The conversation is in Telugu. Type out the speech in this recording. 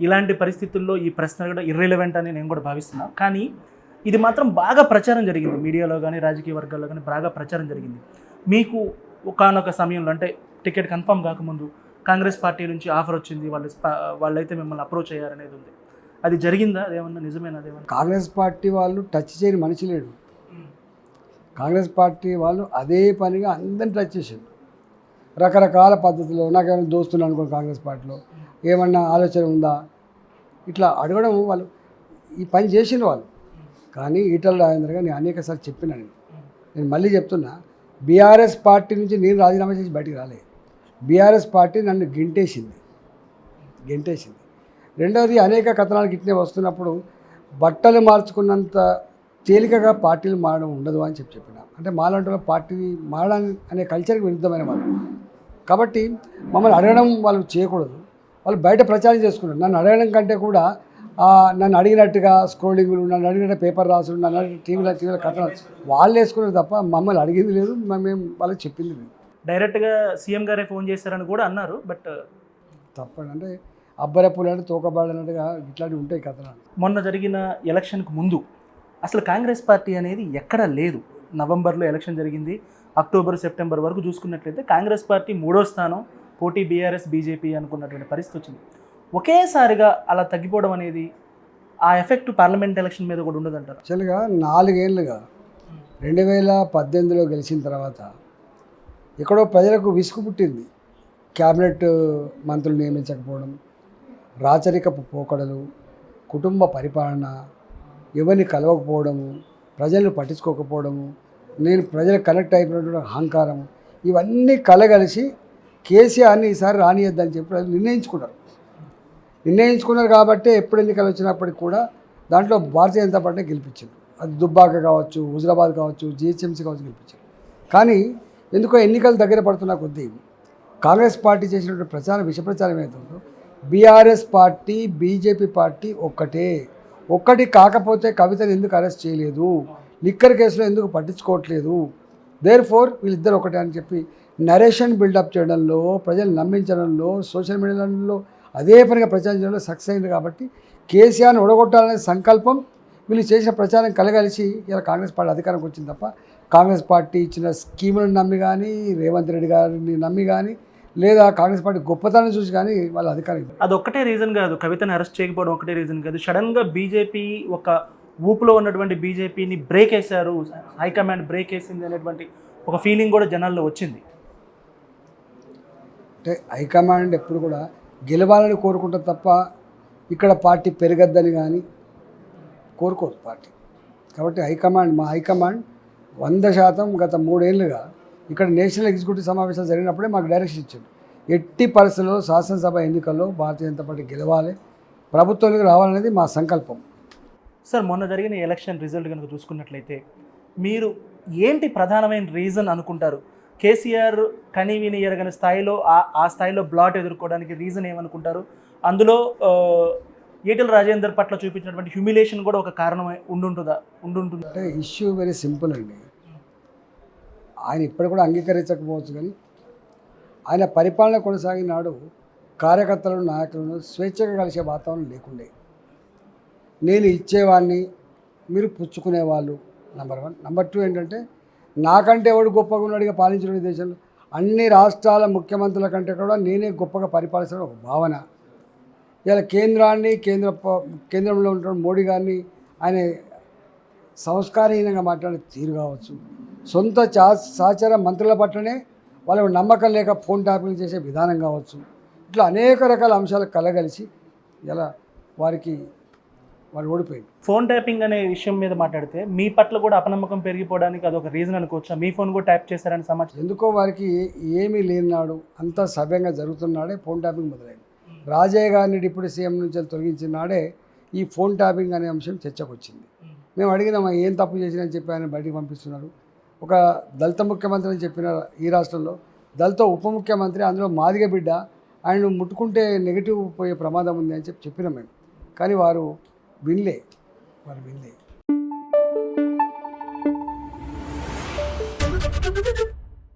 ఇలాంటి పరిస్థితుల్లో ఈ ప్రశ్న కూడా ఇర్రెలవెంట్ అని నేను కూడా భావిస్తున్నాను కానీ ఇది మాత్రం బాగా ప్రచారం జరిగింది. మీడియాలో కానీ రాజకీయ వర్గాల్లో కానీ బాగా ప్రచారం జరిగింది. మీకు ఒకనొక సమయంలో అంటే టికెట్ కన్ఫర్మ్ కాకముందు కాంగ్రెస్ పార్టీ నుంచి ఆఫర్ వచ్చింది. వాళ్ళు వాళ్ళైతే మిమ్మల్ని అప్రోచ్ అయ్యారనేది ఉంది. అది జరిగిందా? అదేమన్నా నిజమేనా? అదేమన్నా? కాంగ్రెస్ పార్టీ వాళ్ళు టచ్ చేయని మనిషి లేడు. కాంగ్రెస్ పార్టీ వాళ్ళు అదే పనిగా అందరిని టచ్ చేశారు రకరకాల పద్ధతిలో నాకేమైనా దోస్తులు అనుకోండి కాంగ్రెస్ పార్టీలో ఏమన్నా ఆలోచన ఉందా? ఇట్లా అడగడం వాళ్ళు ఈ పని చేసిన వాళ్ళు. కానీ ఈటల రాజేంద్ర గారు నేను అనేకసార్లు చెప్పినా నేను. నేను మళ్ళీ చెప్తున్నా బీఆర్ఎస్ పార్టీ నుంచి నేను రాజీనామా చేసి బయటికి రాలే బీఆర్ఎస్ పార్టీ నన్ను గెంటేసింది. గెంటేసింది. రెండవది అనేక కథనాలు గిట్నే వస్తున్నప్పుడు బట్టలు మార్చుకున్నంత తేలికగా పార్టీలు మారడం ఉండదు అని చెప్పి చెప్పిన. అంటే మాలాంటి పార్టీని మారడానికి అనే కల్చర్కి విరుద్ధమైన వాళ్ళు. కాబట్టి మమ్మల్ని అడగడం వాళ్ళు చేయకూడదు. వాళ్ళు బయట ప్రచారం చేసుకున్నారు. నన్ను అడగడం కంటే కూడా నన్ను అడిగినట్టుగా స్క్రోలింగ్లు నన్ను అడిగినట్టు పేపర్ రాసుడు నన్ను అడిగిన టీవీలో టీవీలో కథనాలు వాళ్ళు వేసుకున్నారు తప్ప మమ్మల్ని అడిగింది లేదు మేము వాళ్ళకి చెప్పింది లేదు. డైరెక్ట్గా సీఎం గారే ఫోన్ చేశారని కూడా అన్నారు బట్ తప్పండి అంటే అబ్బరప్పులు అంటే తోకబాడు అన్నట్టుగా ఇట్లాంటివి ఉంటాయి కథనాలు మొన్న జరిగిన ఎలక్షన్కు ముందు అసలు కాంగ్రెస్ పార్టీ అనేది ఎక్కడా లేదు. నవంబర్లో ఎలక్షన్ జరిగింది అక్టోబర్ సెప్టెంబర్ వరకు చూసుకున్నట్లయితే కాంగ్రెస్ పార్టీ మూడో స్థానం పోటీ బీఆర్ఎస్ బీజేపీ అనుకున్నటువంటి పరిస్థితి వచ్చింది. ఒకేసారిగా అలా తగ్గిపోవడం అనేది ఆ ఎఫెక్ట్ పార్లమెంట్ ఎలక్షన్ మీద కూడా ఉండదంటారు? యాక్చువల్గా నాలుగేళ్ళుగా రెండు వేల పద్దెనిమిదిలో గెలిచిన తర్వాత ఎక్కడో ప్రజలకు విసుగు పుట్టింది. క్యాబినెట్ మంత్రులు నియమించకపోవడం రాచరికపు పోకడలు కుటుంబ పరిపాలన ఎవరిని కలవకపోవడము ప్రజలను పట్టించుకోకపోవడము నేను ప్రజలకు కనెక్ట్ అయిపోయినటువంటి అహంకారం ఇవన్నీ కలగలిసి కేసీఆర్ని ఈసారి రానియద్దని చెప్పి నిర్ణయించుకున్నారు. నిర్ణయించుకున్నారు కాబట్టి ఎప్పుడు ఎన్నికలు వచ్చినప్పటికి కూడా దాంట్లో భారతీయ జనతా పార్టీ గెలిపించారు అది దుబ్బాక కావచ్చు హుజరాబాద్ కావచ్చు జిహెచ్ఎంసీ కావచ్చు గెలిపించారు కానీ ఎందుకో ఎన్నికలు దగ్గర పడుతున్న కొద్దీ కాంగ్రెస్ పార్టీ చేసినటువంటి ప్రచారం విష ప్రచారం ఏదైతుందో బీఆర్ఎస్ పార్టీ బీజేపీ పార్టీ ఒక్కటే. ఒక్కటి కాకపోతే కవితను ఎందుకు అరెస్ట్ చేయలేదు? లిక్కర్ కేసులో ఎందుకు పట్టించుకోవట్లేదు? దేర్ ఫోర్ వీళ్ళిద్దరు ఒకటే అని చెప్పి నరేషన్ బిల్డప్ చేయడంలో ప్రజలు నమ్మించడంలో సోషల్ మీడియాలో అదే పనిగా ప్రచారం చేయడంలో సక్సెస్ అయింది కాబట్టి కేసీఆర్ని ఒడగొట్టాలనే సంకల్పం వీళ్ళు చేసిన ప్రచారం కలగలిసి ఇలా కాంగ్రెస్ పార్టీ అధికారంకి వచ్చింది తప్ప కాంగ్రెస్ పార్టీ ఇచ్చిన స్కీములను నమ్మి కానీ రేవంత్ రెడ్డి గారిని నమ్మి కానీ లేదా కాంగ్రెస్ పార్టీ గొప్పతనం చూసి కానీ వాళ్ళ అధికారం అది ఒక్కటే రీజన్ కాదు. కవితను అరెస్ట్ చేయకపోవడం ఒకటే రీజన్ కాదు. సడన్గా బీజేపీ ఒక ఊపులో ఉన్నటువంటి బీజేపీని బ్రేక్ వేశారు. హైకమాండ్ బ్రేక్ వేసింది అనేటువంటి ఒక ఫీలింగ్ కూడా జనాల్లో వచ్చింది. అంటే హైకమాండ్ ఎప్పుడు కూడా గెలవాలని కోరుకుంటారు తప్ప ఇక్కడ పార్టీ పెరగద్దని కానీ కోరుకోరు పార్టీ. కాబట్టి హైకమాండ్ మా హైకమాండ్ వంద శాతం గత మూడేళ్ళుగా ఇక్కడ నేషనల్ ఎగ్జిక్యూటివ్ సమావేశాలు జరిగినప్పుడే మాకు డైరెక్షన్ ఇచ్చాడు. ఎట్టి పరిస్థితుల్లో శాసనసభ ఎన్నికల్లో భారతీయ జనతా పార్టీ గెలవాలి ప్రభుత్వానికి రావాలనేది మా సంకల్పం. సార్ మొన్న జరిగిన ఎలక్షన్ రిజల్ట్ కనుక చూసుకున్నట్లయితే మీరు ఏంటి ప్రధానమైన రీజన్ అనుకుంటారు? కేసీఆర్ కనీవిని ఎరగని స్థాయిలో ఆ ఆ స్థాయిలో బ్లాట్ ఎదుర్కోవడానికి రీజన్ ఏమనుకుంటారు? అందులో ఆ, రాజేందర్ పట్ల చూపించినటువంటి హ్యూమిలేషన్ కూడా ఒక కారణం ఉండుంటుందా? ఉండుంటుంది? అంటే ఇష్యూ వెరీ సింపుల్ అండి. ఆయన ఇప్పటికి కూడా అంగీకరించకపోవచ్చు కానీ ఆయన పరిపాలన కొనసాగినాడు కార్యకర్తలను నాయకులను స్వేచ్ఛగా కలిసే వాతావరణం లేకుండే. నేను ఇచ్చేవాడిని మీరు పుచ్చుకునేవాళ్ళు నెంబర్ వన్ నెంబర్ టూ ఏంటంటే నాకంటే ఎవడు గొప్పగా ఉన్నాడుగా పాలించిన దేశంలో? అన్ని రాష్ట్రాల ముఖ్యమంత్రుల కంటే కూడా నేనే గొప్పగా పరిపాలించడం ఒక భావన. ఇలా కేంద్రాన్ని కేంద్ర ప- కేంద్రంలో ఉంటున్న మోడీ గారిని ఆయన సంస్కారహీనంగా మాట్లాడే తీరు కావచ్చు. సొంత చా సహచర మంత్రుల పట్లనే వాళ్ళకు నమ్మకం లేక ఫోన్ ట్యాపింగ్ చేసే విధానం కావచ్చు. ఇట్లా అనేక రకాల అంశాలు కలగలిసి ఇలా వారికి వారు ఓడిపోయింది ఫోన్ ట్యాపింగ్ అనే విషయం మీద మాట్లాడితే మీ పట్ల కూడా అపనమ్మకం పెరిగిపోవడానికి అదొక రీజన్ అనుకోవచ్చా? మీ ఫోన్ కూడా ట్యాప్ చేశారని సమాచారం? ఎందుకో వారికి ఏమీ లేనినాడు అంతా సవ్యంగా జరుగుతున్నాడే ఫోన్ ట్యాపింగ్ మొదలైంది. రాజయ్య గారిని డిప్యూటీ సీఎం నుంచి తొలగించిన నాడే ఈ ఫోన్ ట్యాపింగ్ అనే అంశం చర్చకు వచ్చింది మేము అడిగినామా ఏం తప్పు చేసినని చెప్పి ఆయన బయటికి పంపిస్తున్నారు. ఒక దళిత ముఖ్యమంత్రి అని చెప్పిన ఈ రాష్ట్రంలో దళిత ఉప ముఖ్యమంత్రి అందులో మాదిగ బిడ్డ ఆయన ముట్టుకుంటే నెగిటివ్ పోయే ప్రమాదం ఉంది అని చెప్పి చెప్పినాం మేము. కానీ వారు వినలే మరి వినలే.